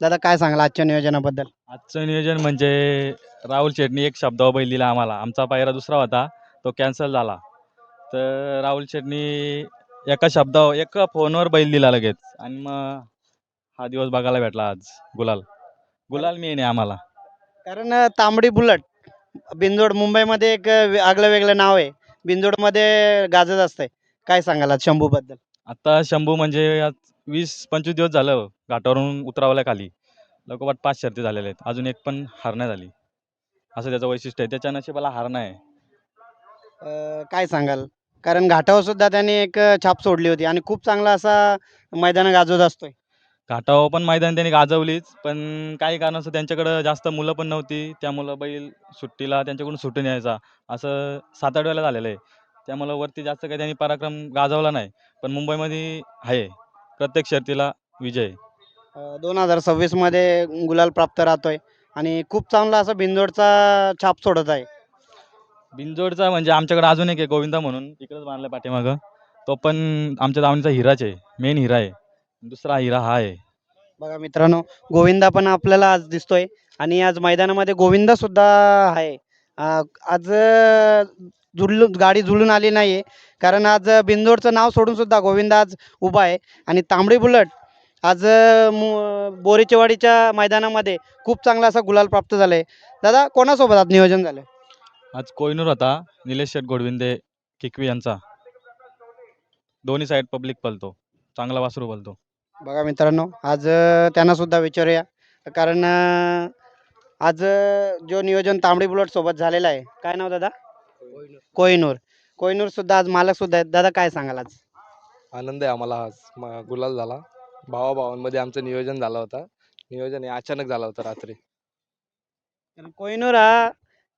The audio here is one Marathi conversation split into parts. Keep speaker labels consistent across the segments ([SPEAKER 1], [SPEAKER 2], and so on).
[SPEAKER 1] दादा काय सांगाल आजच्या नियोजनाबद्दल?
[SPEAKER 2] आजचं नियोजन म्हणजे राहुल शेटणी एक शब्दावर बैल दिला आम्हाला. आमचा पायरा दुसरा होता तो कॅन्सल झाला. तर राहुल शेटणी एका शब्दावर एका फोनवर बैल दिला लगेच. आणि मग हा दिवस बघायला भेटला आज गुलाल. गुलाल मेन आहे आम्हाला.
[SPEAKER 1] कारण अं, तांबडी बुलट बिंदोड मुंबईमध्ये एक अं, वे- आगळं वेगळं नाव आहे. बिंदोडमध्ये गाजत असतंय. काय सांगाल आज शंभूबद्दल?
[SPEAKER 2] आता शंभू म्हणजे आज वीस पंचवीस दिवस झालं. घाटावरून उतरावल्या खाली. लगोपाठ पाच शर्ती झालेल्या आहेत. अजून एक पण हार नाही झाली. असं त्याचं वैशिष्ट्य आहे. त्याच्या नशिबाला हार नाही.
[SPEAKER 1] अं, काय सांगाल? कारण घाटावर सुद्धा त्याने एक छाप सोडली होती आणि खूप चांगला असा मैदान गाजवत असतोय.
[SPEAKER 2] घाटावर पण मैदान त्यांनी गाजवलीच. पण काही कारणास्तव त्यांच्याकडं जास्त मुलं पण नव्हती. त्यामुळं बैल सुट्टीला त्यांच्याकडून सुटून यायचा. असं सात आठ वेळेला झालेलं आहे. त्यामुळं वरती जास्त काही त्यांनी पराक्रम गाजवला नाही. पण मुंबईमध्ये आहे. प्रत्येक शर्तीला विजय.
[SPEAKER 1] दोन हजार सव्वीसमध्ये गुलाल प्राप्त राहतोय आणि खूप चांगला असा बिंदोडचा छाप सोडत आहे.
[SPEAKER 2] बिनजोडचा म्हणजे आमच्याकडे अजून एक आहे गोविंदा म्हणून. इकडेच बांधला पाठीमागं. तो पण आमच्या दावणीचा हिराच आहे. मेन हिरा आहे. दुसरा हिरा हा आहे.
[SPEAKER 1] बघा मित्रांनो गोविंदा पण आपल्याला आज दिसतोय आणि आज मैदानामध्ये गोविंदा सुद्धा आहे. आज जुळून गाडी जुळून आली नाहीये. कारण आज बिंदोडचं नाव सोडून सुद्धा गोविंदा आज उभा आहे. आणि तांबडी बुलट आज बोरीचेवाडीच्या मैदानामध्ये खूप चांगला असा गुलाल प्राप्त झालाय. दादा कोणासोबत आज नियोजन झालं
[SPEAKER 2] आज कोयनूर होता निलेश शेठ गोडविंदे किकवी यांचा. दोन्ही साईड पब्लिक पलतो चांगला वासरू पलतो
[SPEAKER 1] बघा मित्रांनो आज त्यांना सुद्धा विचारूया. कारण आज जो नियोजन तांबडी बुलट सोबत झालेला आहे काय नाव दादा? कोहिनूर. कोहिनूर. सुद्धा आज मालक सुद्धा आहेत. दादा काय सांगाल आज?
[SPEAKER 3] आनंद आहे आम्हाला आज. गुलाल झाला. भावाभावांमध्ये आमचं नियोजन झालं होतं. नियोजन हे अचानक झालं होतं रात्री.
[SPEAKER 1] कारण कोहिनूर हा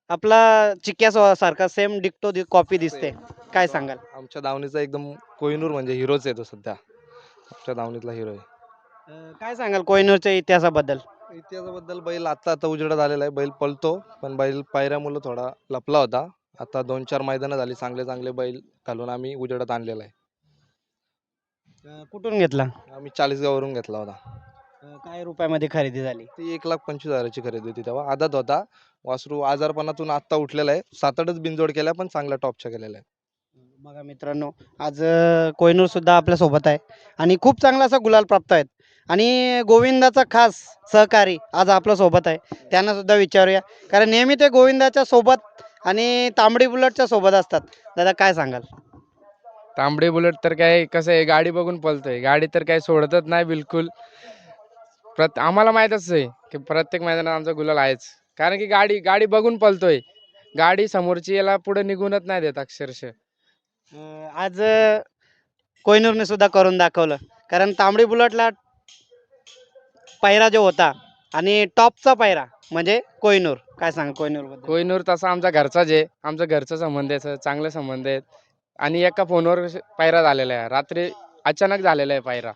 [SPEAKER 1] आपला चिक्क्या सो- सारखा सेम डिक्टो कॉपी दिसते काय सांगाल?
[SPEAKER 3] आमच्या दावणीचा एकदम कोहिनूर म्हणजे हिरोच आहे तो सध्या. आमच्या दावणीतला हिरो आहे.
[SPEAKER 1] अं, काय सांगाल कोहिनूरच्या इतिहासाबद्दल?
[SPEAKER 3] इतिहासाबद्दल बैल आता आता उजेडात आलेला आहे. बैल पळतो पण बैल पायऱ्यामुळं थोडा लपला होता. आता दोन चार मैदानं झाली. चांगले चांगले बैल घालून आम्ही उजेडात आणलेला आहे.
[SPEAKER 1] अं, कुठून घेतला?
[SPEAKER 3] आम्ही चाळीसगाववरून घेतला होता.
[SPEAKER 1] अं, काय रुपयामध्ये खरेदी झाली?
[SPEAKER 3] ती एक लाख पंचवीस हजाराची खरेदी होती तेव्हा. आदत होता. वासरू आजारपणातून आत्ता उठलेला आहे. सात आठच बिनजोड केल्या पण चांगल्या टॉपच्या केलेल्या आहे
[SPEAKER 1] बघा मित्रांनो आज अं, कोहिनूर सुद्धा आपल्यासोबत आहे. आणि खूप चांगला असा गुलाल प्राप्त आहेत. आणि गोविंदाचा खास सहकारी आज आपल्यासोबत आहे. त्यांना सुद्धा विचारूया. कारण नेहमी ते गोविंदाच्या सोबत आणि तांबडी बुलटच्या सोबत असतात. दादा काय सांगाल?
[SPEAKER 4] तांबडी बुलेट तर काय कसं आहे गाडी बघून पळतोय. गाडी तर काय सोडतच नाही बिलकुल. प्रत आम्हाला माहीतच आहे की प्रत्येक मैदानात आमचा गुलाल आहेच. कारण की गाडी गाडी बघून पळतोय. गाडी समोरची याला पुढे निघूनच नाही देत अक्षरशः.
[SPEAKER 1] अं, आज अं, कोहिनूरने सुद्धा करून दाखवलं. कारण तांबडी बुलटला पायरा जो होता आणि टॉपचा पायरा म्हणजे कोहिनूर. काय सांग कोहिनूर
[SPEAKER 4] कोहिनूर तसा आमचा घरचाच आहे. आमचा घरचा संबंध आहे सर चांगले संबंध आहेत आणि एका फोनवर पायरा झालेला आहे. रात्री अचानक झालेला आहे पायरा.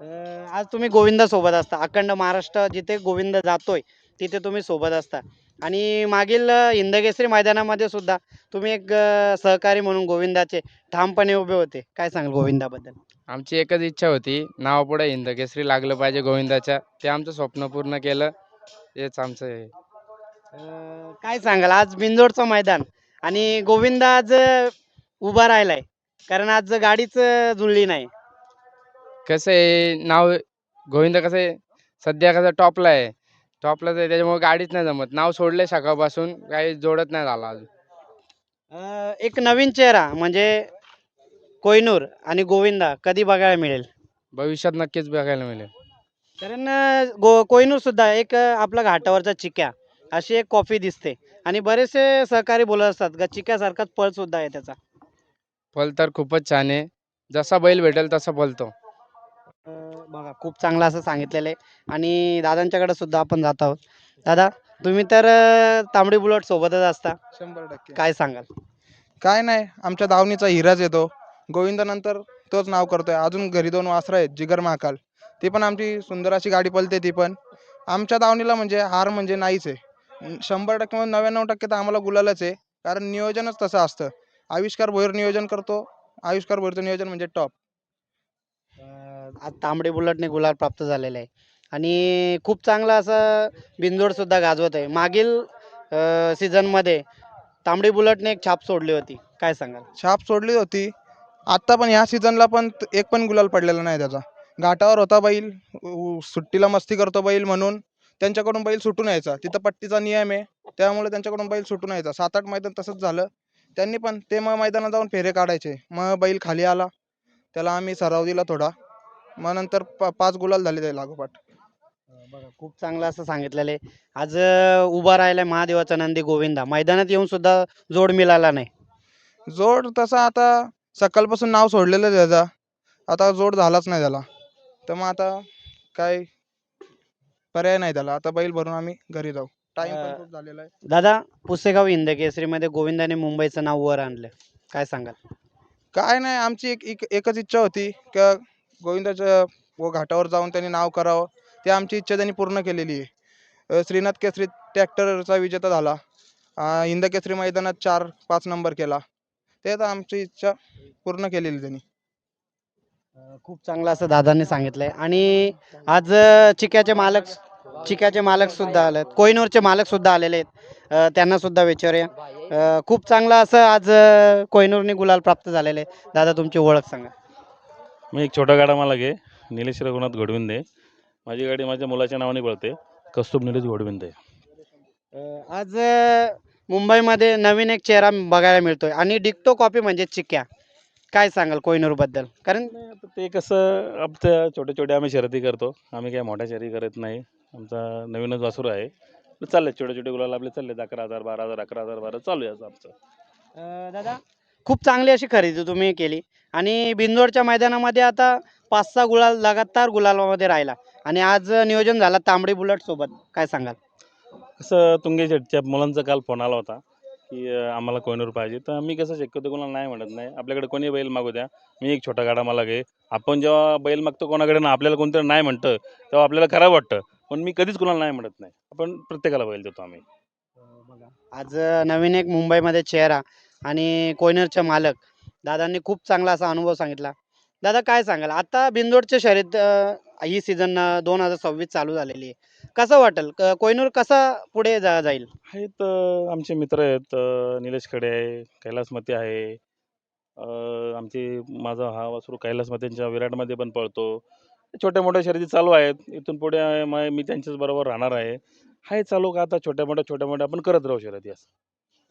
[SPEAKER 1] अं, आज तुम्ही गोविंदा सोबत असता. अखंड महाराष्ट्र जिथे गोविंद जातोय तिथे तुम्ही सोबत असता. आणि मागील अं, हिंदकेसरी मैदानामध्ये सुद्धा तुम्ही एक अं, सहकारी म्हणून गोविंदाचे ठामपणे उभे होते. काय सांगाल गोविंदाबद्दल?
[SPEAKER 4] आमची एकच इच्छा होती. नावापुढे हिंद केसरी लागलं पाहिजे गोविंदाच्या. ते आमचं स्वप्न पूर्ण केलं. हेच आमचं
[SPEAKER 1] अं, काय सांगाल? आज बिंदोडचं मैदान. आणि गोविंद आज अं, उभा राहिलाय. कारण आज गाडीच जुळली नाही.
[SPEAKER 4] कसं आहे नाव गोविंद कसं आहे सध्या कसं टॉपला आहे. टॉपलाच आहे त्याच्यामुळे गाडीच नाही जमत. नाव सोडले सकाळपासून काही जोडत नाही झाला अजून.
[SPEAKER 1] अं, एक नवीन चेहरा म्हणजे कोहिनूर आणि गोविंदा कधी बघायला मिळेल?
[SPEAKER 4] भविष्यात नक्कीच बघायला मिळेल.
[SPEAKER 1] कारण अं, गो कोहिनूर सुद्धा एक अं, आपला घाटावरचा चिक्या अशी एक कॉफी दिसते. आणि बरेचसे सहकारी बोलत असतात का चिक्यासारखाच पळ सुद्धा आहे त्याचा.
[SPEAKER 4] फल तर खूपच छान आहे. जसा बैल भेटेल तसा फलतो
[SPEAKER 1] अं, बघा खूप चांगलं असं सांगितलेलं आहे. आणि दादांच्याकडे सुद्धा आपण जात आहोत. दादा तुम्ही तर अं, तांबडी बुलट सोबतच असता.
[SPEAKER 5] शंभर टक्के.
[SPEAKER 1] काय सांगाल?
[SPEAKER 5] काय नाही आमच्या दावणीचा हिराच येतो गोविंदानंतर तोच नाव करतोय. अजून घरी दोन वासरं आहेत जिगर महाकाल. ती पण आमची सुंदर अशी गाडी पळते ती पण. आमच्या दावणीला म्हणजे हार म्हणजे नाहीच आहे. शंभर टक्के म्हणजे नव्याण्णव टक्के तर आम्हाला गुलालच आहे. कारण नियोजनच तसं असतं. आविष्कार भोईर नियोजन करतो. आविष्कार भोईरचं नियोजन म्हणजे टॉप.
[SPEAKER 1] आज तांबडी बुलटने गुलाल प्राप्त झालेला आहे. आणि खूप चांगला असं बिनजोडसुद्धा गाजवत आहे. मागील सीझनमध्ये तांबडी बुलटने एक छाप सोडली होती. काय सांगाल?
[SPEAKER 5] छाप सोडली होती. आत्ता पण ह्या सीझनला पण एक पण गुलाल पडलेला नाही त्याचा. घाटावर होता बैल. सुट्टीला मस्ती करतो बैल म्हणून. त्यांच्याकडून बैल सुटून यायचा. तिथं पट्टीचा नियम आहे. त्यामुळे त्यांच्याकडून बैल सुटून यायचा. सात आठ मैदान तसंच झालं. त्यांनी पण ते मग मैदानात जाऊन फेरे काढायचे. मग बैल खाली आला. त्याला आम्ही सराव दिला थोडा. मग नंतर पा पाच गुलाल झाले त्याला लागोपाठ.
[SPEAKER 1] बघा खूप चांगलं असं सांगितलेलं आहे. आज अं, उभा राहिलाय महादेवाचा नंदी गोविंदा. मैदानात येऊन सुद्धा जोड मिळाला नाही.
[SPEAKER 5] जोड तसा आता सकाळपासून नाव सोडलेलं आहे त्याचा. आता जोड झालाच नाही त्याला. तर मग आता काय पर्याय नाही त्याला. आता बैल भरून आम्ही घरी जाऊ. टाइम
[SPEAKER 1] अं,
[SPEAKER 5] पण खूप झालेला आहे.
[SPEAKER 1] दादा पुसेगाव हिंद केसरीमध्ये गोविंदाने मुंबईचं नाव वर आणलं. काय सांगाल?
[SPEAKER 5] काय नाही आमची एक, एक एकच इच्छा होती का गोविंदाच्या व घाटावर जाऊन त्यांनी नाव करावं. ती आमची इच्छा त्यांनी पूर्ण केलेली आहे. अं, श्रीनाथ केसरी ट्रॅक्टरचा विजेता झाला. अं, हिंद केसरी मैदानात चार पाच नंबर केला. ते आता आमची इच्छा पूर्ण केलेली त्यांनी.
[SPEAKER 1] खूप चांगलं असं दादांनी सांगितलंय. आणि आज अं, चिक्याचे मालक चिक्याचे मालक सुद्धा आलेत. कोहिनूरचे मालक सुद्धा आलेले आहेत. त्यांना सुद्धा विचारूया. खूप चांगलं असं आज कोहिनूरने गुलाल प्राप्त झालेले आहे दादा तुमची ओळख सांगा.
[SPEAKER 6] मी एक छोटा गाडा मला घे निलेश रघुनाथ घोडविंदे. माझी गाडी माझ्या मुलाच्या नावाने पळते. कस्तूर निलेश घोडविंदे.
[SPEAKER 1] आज मुंबईमध्ये नवीन एक चेहरा बघायला मिळतोय. आणि डिक्टो कॉपी म्हणजे चिक्या. काय सांगाल कोहिनूरबद्दल कारण
[SPEAKER 6] नाही, आता ते कसं आमच्या छोटे छोटे आम्ही शर्यती करतो. आम्ही काय मोठ्या शर्यती करत नाही. आमचा नवीनच वासरू आहे. चालले छोटे छोटे गुलाल आपले चालले अकरा हजार बारा हजार अकरा हजार बारा चालू आहे असं आमचं.
[SPEAKER 1] अं, दादा खूप चांगली अशी खरेदी तुम्ही केली. आणि बिंदोडच्या मैदानामध्ये आता पाच सहा गुलाल लगातार गुलालामध्ये राहिला. आणि आज नियोजन झाला तांबडी बुलट सोबत काय सांगाल?
[SPEAKER 6] कसं तुंगे शेटच्या मुलांचा काल फोन आला होता. की अं, आम्हाला कोयनूर पाहिजे. तर मी कसं शक्यतो कोणाला नाही म्हणत नाही. आपल्याकडे कोणी बैल मागू द्या. मी एक छोटा गाडा मला घे. आपण जेव्हा बैल मागतो कोणाकडे ना आपल्याला कोणतरी नाही म्हणतं तेव्हा आपल्याला खराब वाटतं. पण मी कधीच कोणाला नाही म्हणत नाही. आपण प्रत्येकाला बैल देतो आम्ही.
[SPEAKER 1] आज नवीन एक मुंबईमध्ये चेहरा आणि कोयनरचे मालक. दादांनी खूप चांगला असा अनुभव सांगितला. दादा काय सांगाल? आता बिंदोडचे शर्यत अं, ही सीझन दोन हजार सव्वीस चालू झालेली आहे. कसं वाटेल? क- कोहिनूर कसा पुढे जा जाईल?
[SPEAKER 6] आहेत अं, आमचे मित्र आहेत अं, निलेश खडे आहे कैलास मते आहे. अं, आमचे माझा हा वासरू कैलास मतेंच्या विराटमध्ये पण पळतो. छोट्या मोठ्या शर्यती चालू आहेत. इथून पुढे आहे, म- मी त्यांच्याच बरोबर राहणार आहे. आहे चालू का आता छोट्या मोठ्या छोट्या मोठ्या आपण करत राहू शर्यती असं.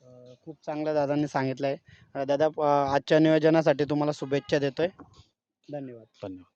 [SPEAKER 1] अं, खूप चांगलं दादांनी सांगितलंय. अं, दादा अं, आजच्या नियोजनासाठी तुम्हाला शुभेच्छा देतोय. धन्यवाद.
[SPEAKER 6] धन्यवाद.